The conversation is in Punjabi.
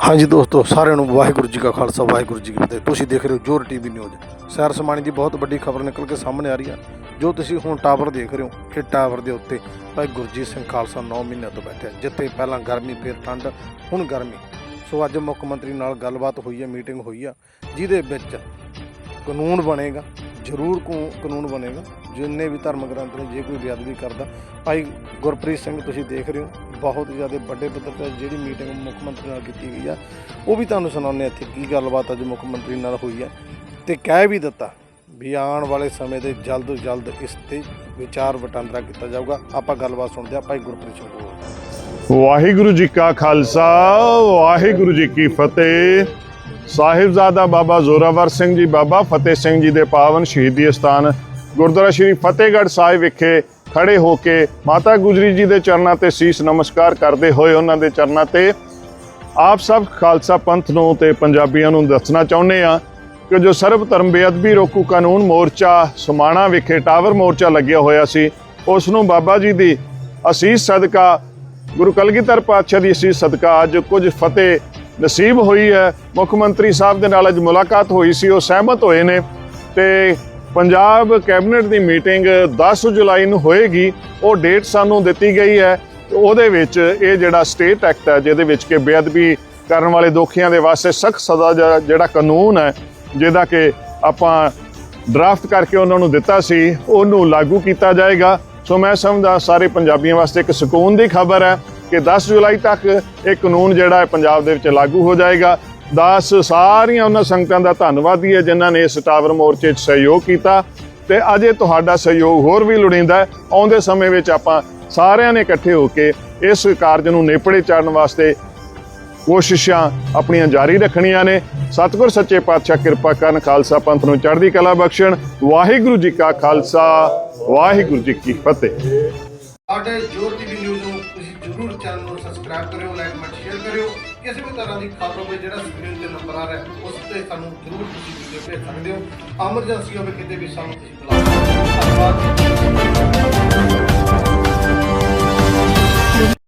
ਹਾਂਜੀ ਦੋਸਤੋ, ਸਾਰਿਆਂ ਨੂੰ ਵਾਹਿਗੁਰੂ ਜੀ ਕਾ ਖਾਲਸਾ, ਵਾਹਿਗੁਰੂ ਜੀ ਕੀ ਫਤਿਹ। ਤੁਸੀਂ ਦੇਖ ਰਹੇ ਹੋ ਜੋਰ ਟੀਵੀ ਨਿਊਜ਼। ਸੈਰ ਸਮਾਣੀ ਦੀ ਬਹੁਤ ਵੱਡੀ ਖਬਰ ਨਿਕਲ ਕੇ ਸਾਹਮਣੇ ਆ ਰਹੀ ਹੈ ਜੋ ਤੁਸੀਂ ਹੁਣ ਟਾਵਰ ਦੇਖ ਰਹੇ ਹੋ ਇਹ ਟਾਵਰ ਦੇ ਉੱਤੇ ਭਾਈ ਗੁਰਜੀਤ ਸਿੰਘ ਖਾਲਸਾ 9 ਮਹੀਨਿਆਂ ਤੋਂ ਬੈਠਿਆ। ਜਿੱਥੇ ਪਹਿਲਾਂ ਗਰਮੀ, ਫਿਰ ਠੰਡ, ਹੁਣ ਗਰਮੀ। ਸੋ ਅੱਜ ਮੁੱਖ ਮੰਤਰੀ ਨਾਲ ਗੱਲਬਾਤ ਹੋਈ ਹੈ ਮੀਟਿੰਗ ਹੋਈ ਆ, ਜਿਹਦੇ ਵਿੱਚ ਕਾਨੂੰਨ ਬਣੇਗਾ, ਜ਼ਰੂਰ ਕੋ, ਕਾਨੂੰਨ ਬਣੇਗਾ। ਜਿੰਨੇ ਵੀ ਧਰਮ ਗ੍ਰੰਥ ਨੇ, ਜੇ ਕੋਈ ਬੇਅਦਬੀ ਕਰਦਾ। ਭਾਈ ਗੁਰਪ੍ਰੀਤ ਸਿੰਘ, ਤੁਸੀਂ ਦੇਖ ਰਹੇ ਹੋ ਬਹੁਤ ਜ਼ਿਆਦਾ ਵੱਡੇ ਪੱਧਰ ਤੇ ਜਿਹੜੀ ਮੀਟਿੰਗ ਮੁੱਖ ਮੰਤਰੀ ਨਾਲ ਕੀਤੀ ਗਈ ਆ, ਉਹ ਵੀ ਤੁਹਾਨੂੰ ਸੁਣਾਉਂਦੇ ਹਾਂ ਇੱਥੇ ਕੀ ਗੱਲਬਾਤ ਅੱਜ ਮੁੱਖ ਮੰਤਰੀ ਨਾਲ ਹੋਈ ਹੈ ਤੇ ਕਹਿ ਵੀ ਦਿੱਤਾ ਵੀ ਆਉਣ ਵਾਲੇ ਸਮੇਂ ਦੇ ਜਲਦ ਤੋਂ ਜਲਦ ਇਸ ਤੇ ਵਿਚਾਰ ਵਟਾਂਦਰਾ ਕੀਤਾ ਜਾਊਗਾ। ਆਪਾਂ ਗੱਲਬਾਤ ਸੁਣਦੇ ਹਾਂ ਭਾਈ ਗੁਰਪ੍ਰੀਤ ਸਿੰਘ ਵਾਹਿਗੁਰੂ ਜੀ ਕਾ ਖਾਲਸਾ, ਵਾਹਿਗੁਰੂ ਜੀ ਕੀ ਫਤਿਹ। ਸਾਹਿਬਜ਼ਾਦਾ ਬਾਬਾ ਜ਼ੋਰਾਵਰ ਸਿੰਘ ਜੀ, ਬਾਬਾ ਫਤਿਹ ਸਿੰਘ ਜੀ ਦੇ ਪਾਵਨ ਸ਼ਹੀਦੀ ਸਥਾਨ ਗੁਰਦੁਆਰਾ ਸ਼੍ਰੀ ਫਤਿਹਗੜ੍ਹ ਸਾਹਿਬ ਵਿਖੇ ਖੜੇ ਹੋ ਕੇ ਮਾਤਾ ਗੁਜਰੀ ਜੀ ਦੇ ਚਰਨਾਂ ਤੇ ਸੀਸ ਨਮਸਕਾਰ ਕਰਦੇ ਹੋਏ ਉਹਨਾਂ ਦੇ ਚਰਨਾਂ ਤੇ ਆਪ ਸਭ ਖਾਲਸਾ ਪੰਥ ਨੂੰ ਤੇ ਪੰਜਾਬੀਆਂ ਨੂੰ ਦੱਸਣਾ ਚਾਹੁੰਦੇ ਆ ਕਿ ਜੋ ਸਰਬ ਧਰਮ ਬੇਅਦਬੀ ਰੋਕੂ ਕਾਨੂੰਨ ਮੋਰਚਾ ਸਮਾਣਾ ਵਿਖੇ ਟਾਵਰ ਮੋਰਚਾ ਲੱਗਿਆ ਹੋਇਆ ਸੀ, ਉਸ ਨੂੰ ਬਾਬਾ ਜੀ ਦੀ ਅਸੀਸ ਸਦਕਾ, ਗੁਰੂ ਕਲਗੀਧਰ ਪਾਤਸ਼ਾਹ ਦੀ ਅਸੀਸ ਸਦਕਾ ਅੱਜ ਕੁਝ ਫਤਿਹ ਨਸੀਬ ਹੋਈ ਹੈ। ਮੁੱਖ ਮੰਤਰੀ ਸਾਹਿਬ ਦੇ ਨਾਲ ਅੱਜ ਮੁਲਾਕਾਤ ਹੋਈ ਸੀ, ਉਹ ਸਹਿਮਤ ਹੋਏ ਨੇ ਤੇ ਪੰਜਾਬ ਕੈਬਨਿਟ ਦੀ ਮੀਟਿੰਗ 10 ਜੁਲਾਈ ਨੂੰ ਹੋਏਗੀ। ਉਹ ਡੇਟ ਸਾਨੂੰ ਦਿੱਤੀ ਗਈ ਹੈ। ਉਹਦੇ ਵਿੱਚ ਇਹ ਜਿਹੜਾ ਸਟੇਟ ਐਕਟ ਹੈ, ਜਿਹਦੇ ਵਿੱਚ ਕਿ ਬੇਅਦਬੀ ਕਰਨ ਵਾਲੇ ਦੋਖੀਆਂ ਦੇ ਵਾਸਤੇ ਸਖਤ ਸਜ਼ਾ ਜਿਹੜਾ ਕਾਨੂੰਨ ਹੈ, ਜਿਹਦਾ ਕਿ ਆਪਾਂ ਡਰਾਫਟ ਕਰਕੇ ਉਹਨਾਂ ਨੂੰ ਦਿੱਤਾ ਸੀ, ਉਹਨੂੰ ਲਾਗੂ ਕੀਤਾ ਜਾਏਗਾ। ਸੋ ਮੈਂ ਸਮਝਦਾ ਸਾਰੇ ਪੰਜਾਬੀਆਂ ਵਾਸਤੇ ਇੱਕ ਸਕੂਨ ਦੀ ਖਬਰ ਹੈ ਕਿ 10 ਜੁਲਾਈ ਤੱਕ ਇਹ ਕਾਨੂੰਨ ਜਿਹੜਾ ਹੈ ਪੰਜਾਬ ਦੇ ਵਿੱਚ ਲਾਗੂ ਹੋ ਜਾਏਗਾ। ਦਾਸ, ਸਾਰੀਆਂ ਉਹਨਾਂ ਸੰਗਤਾਂ ਦਾ ਧੰਨਵਾਦੀ ਹੈ ਜਿਨ੍ਹਾਂ ਨੇ ਇਸ ਟਾਵਰ ਮੋਰਚੇ 'ਚ ਸਹਿਯੋਗ ਕੀਤਾ ਤੇ ਅਜੇ ਤੁਹਾਡਾ ਸਹਿਯੋਗ ਹੋਰ ਵੀ ਲੋੜੀਂਦਾ ਆਉਂਦੇ ਸਮੇਂ ਵਿੱਚ ਆਪਾਂ ਸਾਰਿਆਂ ਨੇ ਇਕੱਠੇ ਹੋ ਕੇ ਇਸ ਕਾਰਜ ਨੂੰ ਨੇਪੜੇ ਚਾੜਨ ਵਾਸਤੇ ਕੋਸ਼ਿਸ਼ਾਂ ਆਪਣੀਆਂ ਜਾਰੀ ਰੱਖਣੀਆਂ ਨੇ। ਸਤਿਗੁਰ ਸੱਚੇ ਪਾਤਸ਼ਾਹ ਕਿਰਪਾ ਕਰਨ ਖਾਲਸਾ ਪੰਥ ਨੂੰ ਚੜ੍ਹਦੀ ਕਲਾ ਬਖਸ਼ਣ। ਵਾਹਿਗੁਰੂ ਜੀ ਕਾ ਖਾਲਸਾ, ਵਾਹਿਗੁਰੂ ਜੀ ਕੀ ਫਤਿਹ। ਸਾਡੇ ਜੋਰ ਟੀਵੀ ਨਿਊਜ਼ ਨੂੰ ਤੁਸੀਂ ਜਰੂਰ ਚੈਨਲ ਨੂੰ ਸਬਸਕ੍ਰਾਈਬ ਕਰਿਓ ਲਾਈਕ ਕਮੈਂਟ ਸ਼ੇਅਰ ਕਰਿਓ। ਕਿਸੇ ਵੀ ਤਰ੍ਹਾਂ ਦੀ ਖਬਰ ਹੋਵੇ, ਜਿਹੜਾ ਸਕਰੀਨ ਤੇ ਨੰਬਰ ਆ ਰਿਹਾ, ਉਸ ਤੇ ਸਾਨੂੰ ਜਰੂਰ ਤੁਸੀਂ ਵੀਡੀਓ ਭੇਜ ਸਕਦੇ ਹੋ। ਐਮਰਜੈਂਸੀ ਹੋਵੇ, ਕਿਤੇ ਵੀ ਸਾਨੂੰ ਤੁਸੀਂ ਬੁਲਾ ਸਕਦੇ ਹੋ।